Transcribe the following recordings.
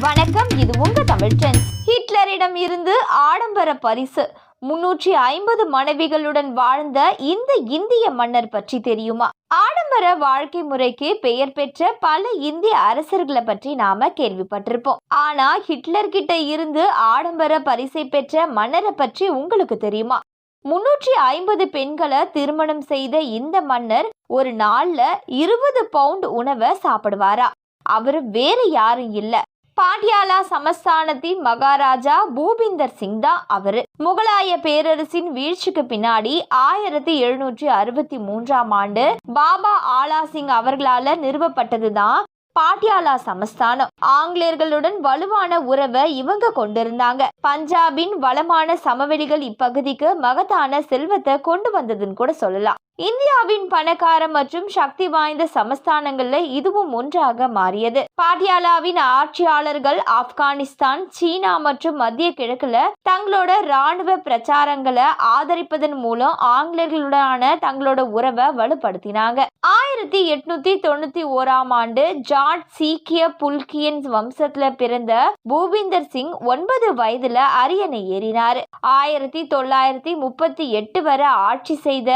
வணக்கம் இது உங்க தமிழ் ட்ரெண்ட்ஸ். ஹிட்லரிடம் இருந்து ஆடம்பர பரிசு. முன்னூற்றி ஐம்பது மனைவிகளுடன் வாழ்ந்த இந்த இந்திய மன்னர் பற்றி தெரியுமா? ஆடம்பர வாழ்க்கை முறைக்கு பெயர் பெற்ற பல இந்திய அரசர்களை பற்றி நாம கேள்விப்பட்டிருப்போம். ஆனா ஹிட்லர் கிட்ட இருந்து ஆடம்பர பரிசை பெற்ற மன்னரை பற்றி உங்களுக்கு தெரியுமா? முன்னூற்றி ஐம்பது பெண்களை திருமணம் செய்த இந்த மன்னர் ஒரு நாள்ல இருபது பவுண்ட் உணவை சாப்பிடுவாரா? அவரு வேற யாரும் இல்ல. பாட்டியாலா சமஸ்தானத்தின் மகாராஜா பூபிந்தர் சிங் தான் அவரு. முகலாய பேரரசின் வீழ்ச்சிக்கு பின்னாடி ஆயிரத்தி எழுநூற்றி அறுபத்தி மூன்றாம் ஆண்டு பாபா ஆலா சிங் அவர்களால நிறுவப்பட்டதுதான் பாட்டியாலா சமஸ்தானம். ஆங்கிலேயர்களுடன் வலுவான உறவை இவங்க கொண்டிருந்தாங்க. பஞ்சாபின் வளமான சமவெளிகள் இப்பகுதிக்கு மகத்தான செல்வத்தை கொண்டு வந்ததுன்னு கூட சொல்லலாம். இந்தியாவின் பணக்கார மற்றும் சக்தி வாய்ந்த சமஸ்தானங்கள்ல இதுவும் ஒன்றாக மாறியது. பாட்டியாலாவின் ஆட்சியாளர்கள் ஆப்கானிஸ்தான் சீனா மற்றும் மத்திய கிழக்குல தங்களோட ராணுவ பிரச்சாரங்களை ஆதரிப்பதன் மூலம் ஆங்கிலேயர்களுடனான தங்களோட உறவை வலுப்படுத்தினாங்க. ஆயிரத்தி எட்நூத்தி தொண்ணூத்தி ஓராம் ஆண்டு ஜார்ஜ் சீக்கிய புல்கியன் வம்சத்துல பிறந்த பூபிந்தர் சிங் ஒன்பது வயதுல அரியணை ஏறினார். ஆயிரத்தி தொள்ளாயிரத்தி முப்பத்தி எட்டு வரை ஆட்சி செய்த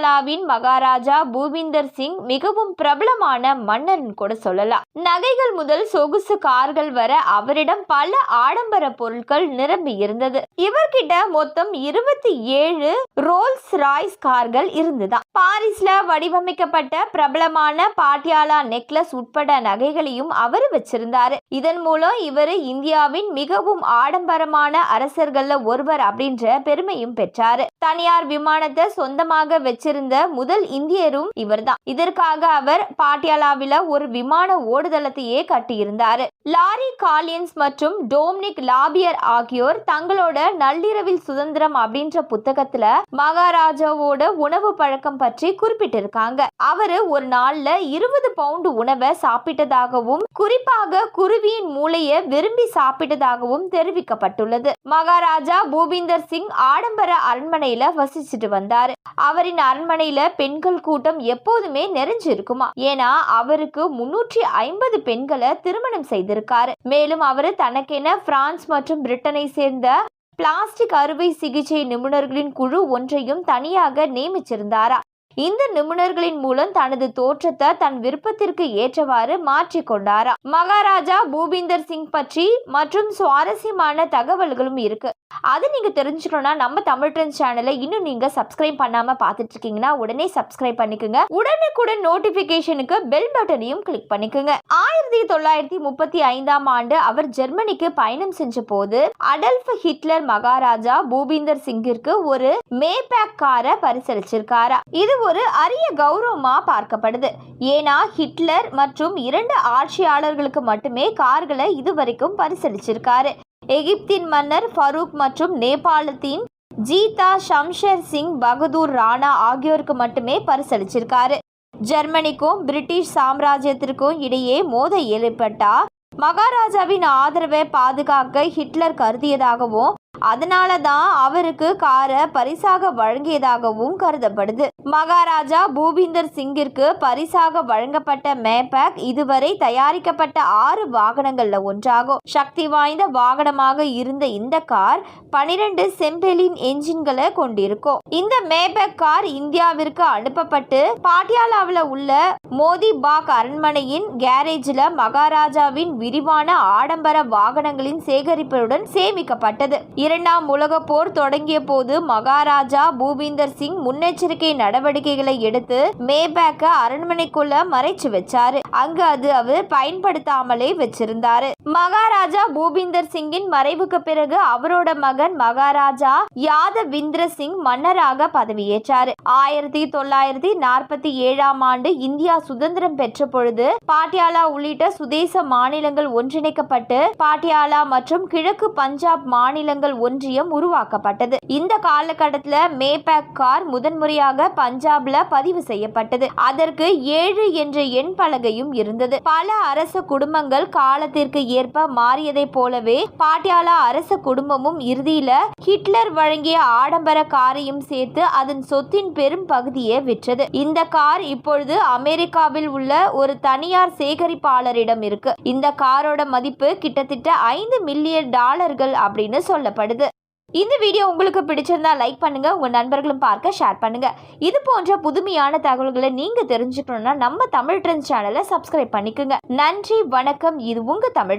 பாட்டியாலாவின் மகாராஜா பூபிந்தர் சிங் மிகவும் பிரபலமான மன்னன் கூட சொல்லலாம். நகைகள் முதல் சொகுசு கார்கள் வர அவரிடம் பல ஆடம்பர பொருட்கள் நிரம்பி இருந்தது. இவர்கிட்ட மொத்தம் இருபத்தி ஏழு ரோல்ஸ் ராய்ஸ் கார்கள் இருந்துதான். பாரிஸ்ல வடிவமைக்கப்பட்ட பிரபலமான பாட்டியாலா நெக்லஸ் உட்பட நகைகளையும் அவர் வச்சிருந்தாரு. இதன் மூலம் இவர் இந்தியாவின் மிகவும் ஆடம்பரமான அரசர்கள்ல ஒருவர் அப்படின்ற பெருமையும் பெற்றாரு. தனியார் விமானத்தை சொந்தமாக வச்சு வச்சிருந்த முதல் இந்தியரும் இவர்தான். இதற்காக அவர் பாட்டியாலாவில ஒரு விமான ஓடுதளத்தையே கட்டியிருந்தாரு. லாரி காலியன்ஸ் மற்றும் டோம்னிக் லாபியர் ஆகியோர் தங்களோட நள்ளிரவில் சுதந்திரம் அப்படின்ற புத்தகத்துல மகாராஜாவோட உணவு பழக்கம் பற்றி குறிப்பிட்டிருக்காங்க. அவரு ஒரு நாள்ல இருபது பவுண்டு உணவை சாப்பிட்டதாகவும் குறிப்பாக குருவியின் மூளையை விரும்பி சாப்பிட்டதாகவும் தெரிவிக்கப்பட்டுள்ளது. மகாராஜா பூபிந்தர் சிங் ஆடம்பர அரண்மனையில வசிச்சுட்டு வந்தாரு. அவரின் அரண்மனையில பெண்கள் கூட்டம் எப்போதுமே நிறைஞ்சிருக்குமா? ஏன்னா அவருக்கு முன்னூற்றி ஐம்பது பெண்களை திருமணம் செய்திருக்காரு. மேலும் அவர் தனக்கென பிரான்ஸ் மற்றும் பிரிட்டனை சேர்ந்த பிளாஸ்டிக் அறுவை சிகிச்சை நிபுணர்களின் குழு ஒன்றையும் தனியாக நியமிச்சிருந்தாரா? இந்த நிபுணர்களின் மூலம் தனது தோற்றத்தை தன் விருப்பத்திற்கு ஏற்றவாறு மாற்றிக்கொண்டாரா மகாராஜா பூபிந்தர் சிங் பற்றி மற்றும் சுவாரஸ்யமான தகவல்களும் இருக்கு. அது நீங்க தெரிஞ்சுக்கணும்னா நம்ம தமிழ் ட்ரெண்ட் சேனலை இன்னும் நீங்க சப்ஸ்கிரைப் பண்ணாம பார்த்துட்டு இருக்கீங்கன்னா உடனே சப்ஸ்கிரைப் பண்ணிக்கோங்க. உடனுக்குடன் நோட்டிஃபிகேஷனுக்கு பெல் பட்டனையும் கிளிக் பண்ணிக்கோங்க. ஆயிரத்தி தொள்ளாயிரத்தி முப்பத்தி ஐந்தாம் ஆண்டு அவர் ஜெர்மனிக்கு பயணம் செஞ்ச போது அடல்ஃப் ஹிட்லர் மகாராஜா பூபிந்தர் சிங்கிற்கு ஒரு மேபேக் காரை பரிசளிச்சிருக்காரா. இது ஒரு அரிய கௌரவமா பார்க்கப்படுது. ஏன்னா ஹிட்லர் மற்றும் இரண்டு ஆட்சியாளர்களுக்கு மட்டுமே கார்களை இதுவரைக்கும் பரிசளிச்சிருக்காரு. எகிப்தின் மன்னர் ஃபரூக் மற்றும் நேபாளத்தின் ஜீதா ஷம்ஷர் சிங் பகதூர் ராணா ஆகியோருக்கு மட்டுமே பரிசளிச்சிருக்காரு. ஜெர்மனிக்கும் பிரிட்டிஷ் சாம்ராஜ்யத்திற்கும் இடையே மோத ஏற்பட்டா மகாராஜாவின் ஆதரவை பாதுகாக்க ஹிட்லர் கருதியதாகவும் அதனால தான் அவருக்கு காரை பரிசாக வழங்கியதாகவும் கருதப்படுது. மகாராஜா பூபிந்தர் சிங்கிற்கு பரிசாக வழங்கப்பட்ட மேபேக் இதுவரை தயாரிக்கப்பட்ட ஆறு வாகனங்கள்ல ஒன்றாகும். சக்தி வாய்ந்த வாகனமாக இருந்த இந்த கார் பனிரெண்டு செம்பெலின் என்ஜின்களை கொண்டிருக்கும். இந்த மேபேக் கார் இந்தியாவிற்கு அனுப்பப்பட்டு பாட்டியாலாவில் உள்ள மோதி பாக் அரண்மனையின் கேரேஜில் மகாராஜாவின் விரிவான ஆடம்பர வாகனங்களின் சேகரிப்புடன் சேமிக்கப்பட்டது. இரண்டாம் உலகப் போர் தொடங்கிய போது மகாராஜா பூபிந்தர் சிங் முன்னெச்சரிக்கை நடவடிக்கைகளை எடுத்து மேபேக்க அரண்மனைக்குள்ள மறைச்சு வச்சாரு. அங்கு அது அவர் பயன்படுத்தாமலே வச்சிருந்தாரு. மகாராஜா பூபிந்தர் சிங்கின் மறைவுக்கு பிறகு அவரோட மகன் மகாராஜா யாதவிந்திர சிங் மன்னராக பதவியேற்றாரு. ஆயிரத்தி தொள்ளாயிரத்தி நாற்பத்தி ஏழாம் ஆண்டு இந்தியா சுதந்திரம் பெற்ற பொழுது பாட்டியாலா உள்ளிட்ட சுதேச மாநிலங்கள் ஒன்றிணைக்கப்பட்டு பாட்டியாலா மற்றும் கிழக்கு பஞ்சாப் மாநிலங்கள் ஒன்றியம் உருவாக்கப்பட்டது. இந்த காலகட்டத்தில் மேபேக் கார் முதன்முறையாக பஞ்சாப்ல பதிவு செய்யப்பட்டது. அதற்கு ஏழு என்ற எண் பலகையும் இருந்தது. பல அரச குடும்பங்கள் காலத்திற்கு ஏற்ப மாறியதை போலவே பாட்டியாலா அரச குடும்பமும் இறுதியில ஹிட்லர் வழங்கிய ஆடம்பர காரையும் சேர்த்து அதன் சொத்தின் பெரும் பகுதியை விற்றது. இந்த கார் இப்பொழுது அமெரிக்காவில் உள்ள ஒரு தனியார் சேகரிப்பாளரிடம் இருக்கு. இந்த காரோட மதிப்பு கிட்டத்தட்ட ஐந்து மில்லியன் டாலர்கள் அப்படின்னு சொல்லப்படுது. இந்த வீடியோ உங்களுக்கு பிடிச்சிருந்தா லைக் பண்ணுங்க உங்க நண்பர்களும் பார்க்க ஷேர் பண்ணுங்க. இது போன்ற புதுமையான தகவல்களை நீங்க தெரிஞ்சுக்கணும்னா நம்ம தமிழ் ட்ரெண்ட் சேனலை சப்ஸ்கிரைப் பண்ணிக்கோங்க. நன்றி வணக்கம். இது உங்க தமிழ்